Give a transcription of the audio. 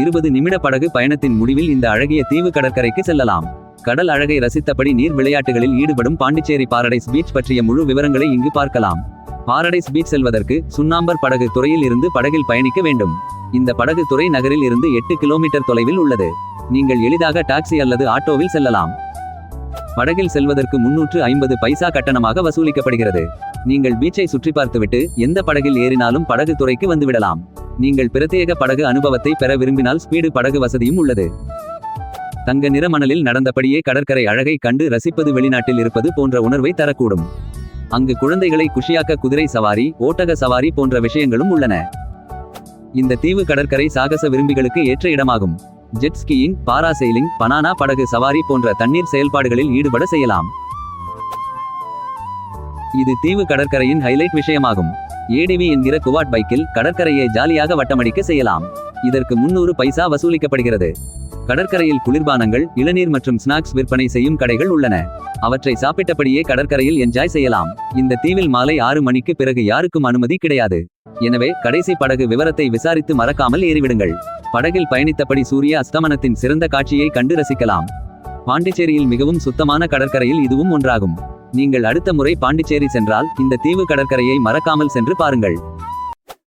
இருபது நிமிட படகு பயணத்தின் முடிவில் இந்த அழகிய தீவு கடற்கரைக்கு செல்லலாம். கடல் அழகை ரசித்தபடி நீர் விளையாட்டுகளில் ஈடுபடும் பாண்டிச்சேரி பாரடைஸ் பீச் பற்றிய முழு விவரங்களை இங்கு பார்க்கலாம். பாரடைஸ் பீச் செல்வதற்கு சுண்ணாம்பர் படகு துறையில் இருந்து படகில் பயணிக்க வேண்டும். இந்த படகு துறை நகரில் இருந்து எட்டு கிலோமீட்டர் தொலைவில் உள்ளது. நீங்கள் எளிதாக டாக்ஸி அல்லது ஆட்டோவில் செல்லலாம். படகில் செல்வதற்கு முன்னூற்று ஐம்பது பைசா கட்டணமாக வசூலிக்கப்படுகிறது. நீங்கள் பீச்சை சுற்றி பார்த்துவிட்டு எந்த படகில் ஏறினாலும் படகு துறைக்கு வந்துவிடலாம். நீங்கள் பிரத்யேக படகு அனுபவத்தை பெற விரும்பினால் ஸ்பீடு படகு வசதியும் உள்ளது. தங்க நிற மணலில் நடந்தபடியே கடற்கரை அழகை கண்டு ரசிப்பது வெளிநாட்டில் இருப்பது போன்ற உணர்வை தரக்கூடும். அங்கு குழந்தைகளை குஷியாக்க குதிரை சவாரி ஓட்டக சவாரி போன்ற விஷயங்களும் உள்ளன. இந்த தீவு கடற்கரை சாகச விரும்பிகளுக்கு ஏற்ற இடமாகும். ஜெட் ஸ்கீயிங் பாராசெயிலிங் பனானா படகு சவாரி போன்ற தண்ணீர் செயல்பாடுகளில் ஈடுபட செய்யலாம். இது தீவு கடற்கரையின் ஹைலைட் விஷயமாகும். ஏடிவி என்கிற குவாட் பைக்கில் கடற்கரையை ஜாலியாக வட்டமடிக்க செய்யலாம். இதற்கு முன்னூறு பைசா வசூலிக்கப்படுகிறது. கடற்கரையில் குளிர்பானங்கள் இளநீர் மற்றும் ஸ்நாக்ஸ் விற்பனை செய்யும் கடைகள் உள்ளன. அவற்றை சாப்பிட்டபடியே கடற்கரையில் என்ஜாய் செய்யலாம். இந்த தீவில் மாலை ஆறு மணிக்கு பிறகு யாருக்கும் அனுமதி கிடையாது. எனவே கடைசி படகு விவரத்தை விசாரித்து மறக்காமல் ஏறிவிடுங்கள். படகில் பயணித்தபடி சூரிய அஸ்தமனத்தின் சிறந்த காட்சியை கண்டு ரசிக்கலாம். பாண்டிச்சேரியில் மிகவும் சுத்தமான கடற்கரையில் இதுவும் ஒன்றாகும். நீங்கள் அடுத்த முறை பாண்டிச்சேரி சென்றால் இந்த தீவு கடற்கரையை மறக்காமல் சென்று பாருங்கள்.